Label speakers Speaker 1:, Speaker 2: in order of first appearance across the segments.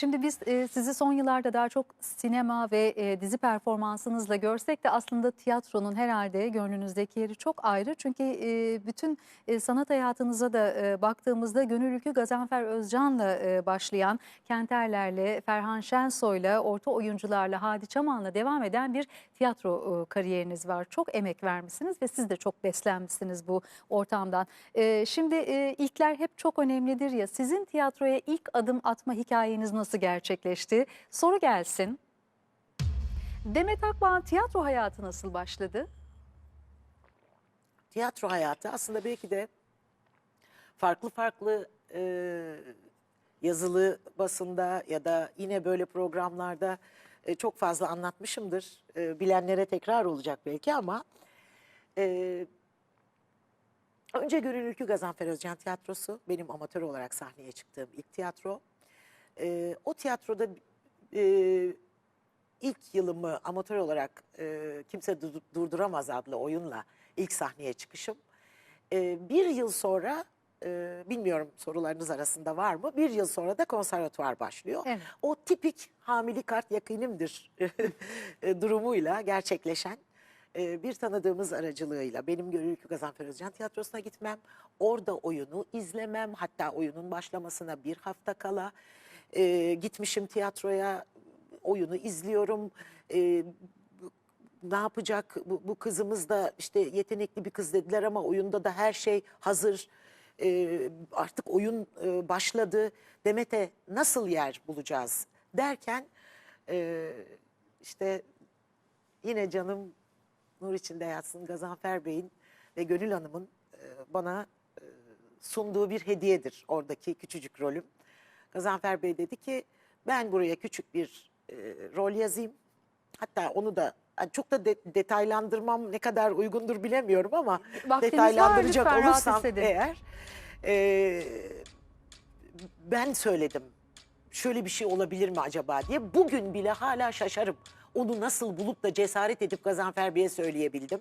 Speaker 1: Şimdi biz e, sizi son yıllarda daha çok sinema ve e, dizi performansınızla görsek de aslında tiyatronun herhalde gönlünüzdeki yeri çok ayrı. Çünkü e, bütün e, sanat hayatınıza da e, baktığımızda Gönül Ülkü Gazanfer Özcan'la e, başlayan Kenterler'le, Ferhan Şensoy'la, orta oyuncularla, Hadi Çaman'la devam eden bir tiyatro e, kariyeriniz var. Çok emek vermişsiniz ve siz de çok beslenmişsiniz bu ortamdan. E, şimdi e, ilkler hep çok önemlidir ya. Sizin tiyatroya ilk adım atma hikayeniz nasıl gerçekleşti? Soru gelsin. Demet Akbağ'ın tiyatro hayatı nasıl başladı?
Speaker 2: tiyatro hayatı aslında belki de farklı farklı e, yazılı basında ya da yine böyle programlarda e, çok fazla anlatmışımdır. E, bilenlere tekrar olacak belki ama e, önce Gönül Ülkü Gazanfer Özcan Tiyatrosu benim amatör olarak sahneye çıktığım ilk tiyatro. E, o tiyatroda e, ilk yılımı amatör olarak e, Kimse Dur- Durduramaz adlı oyunla ilk sahneye çıkışım. E, bir yıl sonra, e, bilmiyorum sorularınız arasında var mı, bir yıl sonra da konservatuvar başlıyor.
Speaker 1: Evet.
Speaker 2: O tipik hamili kart yakinimdir e, durumuyla gerçekleşen e, bir tanıdığımız aracılığıyla benim Gönül Gazanfer Özcan Tiyatrosu'na gitmem, orada oyunu izlemem, hatta oyunun başlamasına bir hafta kala e, gitmişim tiyatroya, oyunu izliyorum. E, ne yapacak bu, bu kızımız da işte yetenekli bir kız dediler ama oyunda da her şey hazır. E, artık oyun e, başladı. Demet'e nasıl yer bulacağız derken e, işte yine canım nur içinde yatsın Gazanfer Bey'in ve Gönül Hanım'ın e, bana e, sunduğu bir hediyedir oradaki küçücük rolüm. Gazanfer Bey dedi ki ben buraya küçük bir e, rol yazayım. Hatta onu da yani çok da de- detaylandırmam ne kadar uygundur bilemiyorum ama
Speaker 1: Vaktiniz var,
Speaker 2: detaylandıracak
Speaker 1: lütfen rahat
Speaker 2: olursam eğer e, ben söyledim şöyle bir şey olabilir mi acaba diye. Bugün bile hala şaşarım. Onu nasıl bulup da cesaret edip Gazanfer Bey'e söyleyebildim.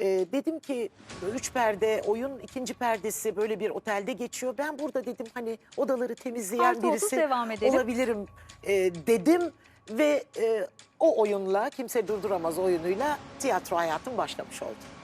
Speaker 2: Ee, dedim ki üç perde oyun ikinci perdesi böyle bir otelde geçiyor. Ben burada dedim hani odaları temizleyen
Speaker 1: Artı otuz
Speaker 2: birisi
Speaker 1: devam edelim.
Speaker 2: olabilirim e, dedim. Ve e, o oyunla kimse durduramaz oyunuyla tiyatro hayatım başlamış oldu.